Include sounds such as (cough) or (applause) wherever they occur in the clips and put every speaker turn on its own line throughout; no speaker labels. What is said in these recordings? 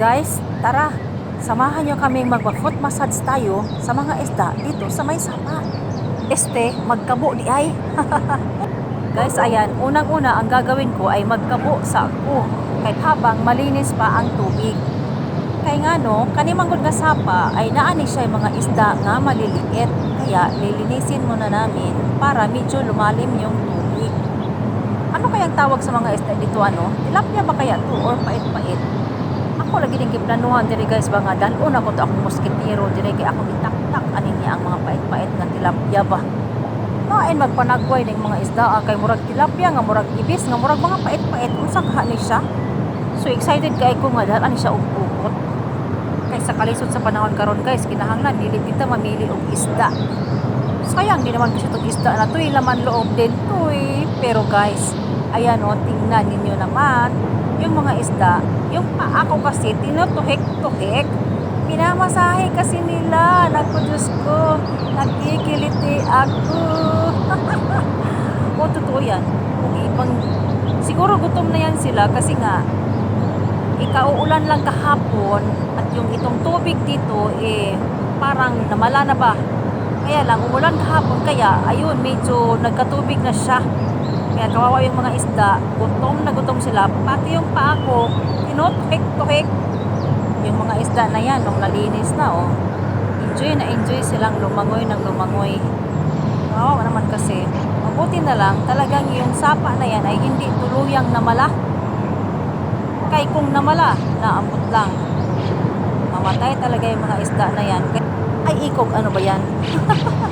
Guys, tara, samahan nyo kaming magpa-foot massage tayo sa mga isda dito sa may sapa. Este, magkabo di ay. (laughs) Guys, ayan, unang-una ang gagawin ko ay magkabo sa ako kahit habang malinis pa ang tubig. Kaya nga no, kanimang nga sapa ay naani siya mga isda nga maliliit. Kaya lilinisin muna namin para medyo lumalim yung tubig. Ano kayang tawag sa mga isda dito ano? Tilapia ba kaya to or pait-pait? Ako lagi din giplanuhan diri guys ba nga dalon ako to akong moskitero diri kay ako gitaktak anin niya ang mga pait-pait nga tilapia ba. Main magpanagway ning mga isda ah, kay murag tilapia nga murag ibis nga murag mga pait-pait unsa ka ni siya. So excited kay ko nga dahil ani siya og bukot. Kay sa kalisod sa panahon karon guys kinahanglan dili kita mamili og isda. Sayang di naman kasi itong isda na to, eh, laman loob din to eh. Pero guys, ayan o, tingnan ninyo naman, yung mga isda, yung paa ko kasi, tinutuhik-tuhik. Pinamasahe kasi nila. Naku, Diyos ko, nagkikiliti ako. (laughs) o, totoo yan. Kung ibang, siguro gutom na yan sila kasi nga, ikauulan lang kahapon at yung itong tubig dito eh parang namala na ba kaya lang, umulan kahapon, kaya ayun, medyo nagkatubig na siya. Kaya kawawa yung mga isda, gutom na gutom sila. Pati yung paa ko, tinutuhik-tuhik. Yung mga isda na yan, nung nalinis na, oh. Enjoy na enjoy silang lumangoy ng lumangoy. Kawawa naman kasi. Mabuti na lang, talagang yung sapa na yan ay hindi tuluyang namala. Kay kung namala, naambot lang. Mamatay talaga yung mga isda na yan. Ay, ikog, ano ba yan? (laughs)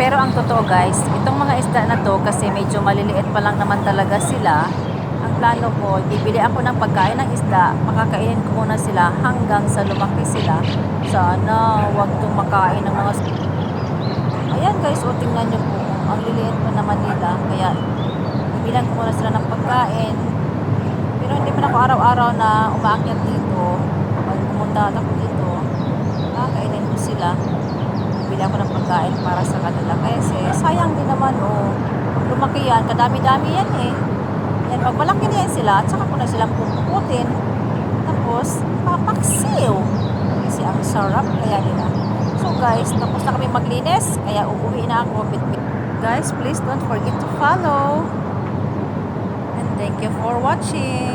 Pero ang totoo guys, itong mga isda na to kasi medyo maliliit pa lang naman talaga sila. Ang plano ko, bibili ako ng pagkain ng isda, makakainin ko muna sila hanggang sa lumaki sila. Sana wag tong makain ng mga Ayan guys, o tingnan nyo po, ang liliit pa naman nila. Kaya, bibilang ko muna sila ng pagkain. Pero hindi pa ako araw-araw na umaakyat dito. Pag pumunta ako dito, kakainin ko sila. Bibili ako ng pagkain para sa kanila. Kasi sayang din naman, oh. Lumaki yan, kadami-dami yan eh. Yan, pag malaki na yan sila, at saka ko na silang pupukutin. Tapos, papaksiw. Kasi ang sarap kaya nila. So guys, tapos na kami maglinis, kaya uuwi na ako. Guys, please don't forget to follow. And thank you for watching.